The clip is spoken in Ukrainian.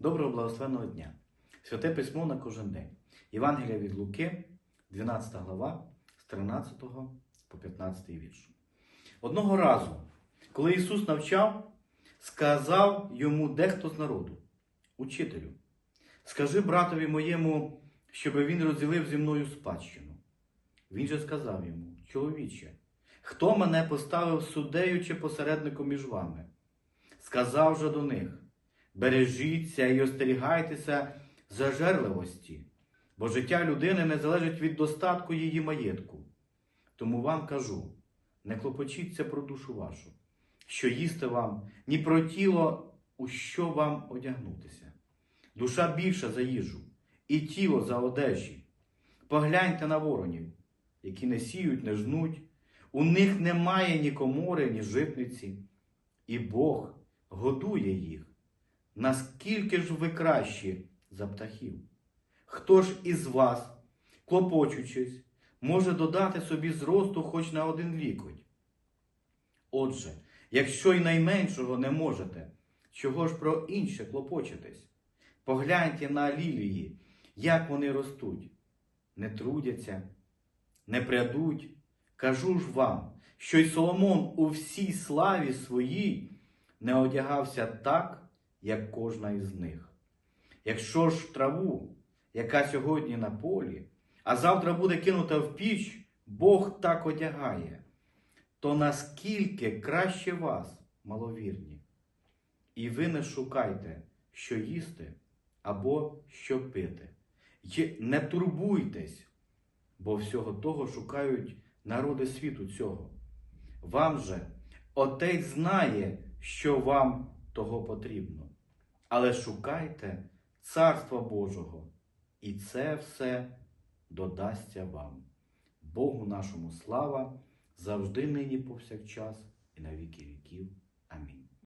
Доброго благословенного дня! Святе письмо на кожен день. Євангелія від Луки, 12 глава, з 13 по 15 вірш. Одного разу, коли Ісус навчав, сказав йому дехто з народу, Учителю, скажи братові моєму, щоб він розділив зі мною спадщину. Він же сказав йому, чоловіче, хто мене поставив суддею чи посередником між вами? Сказав же до них, бережіться і остерігайтеся зажерливості, бо життя людини не залежить від достатку її маєтку. Тому вам кажу, не клопочіться про душу вашу, що їсти вам, ні про тіло, у що вам одягнутися. Душа більша за їжу, і тіло за одежі. Погляньте на воронів, які не сіють, не жнуть, у них немає ні комори, ні житниці, і Бог годує їх. Наскільки ж ви кращі за птахів? Хто ж із вас, клопочучись, може додати собі зросту хоч на один лікоть? Отже, якщо й найменшого не можете, чого ж про інше клопочетесь? Погляньте на лілії, як вони ростуть, не трудяться, не прядуть. Кажу ж вам, що й Соломон у всій славі своїй не одягався так, як кожна із них. Якщо ж траву, яка сьогодні на полі, а завтра буде кинута в піч, Бог так одягає, то наскільки краще вас, маловірні, і ви не шукайте, що їсти або що пити. Й не турбуйтесь, бо всього того шукають народи світу цього. Вам же Отець знає, що вам того потрібно. Але шукайте Царства Божого, і це все додасться вам. Богу нашому слава завжди нині повсякчас і на віки віків. Амінь.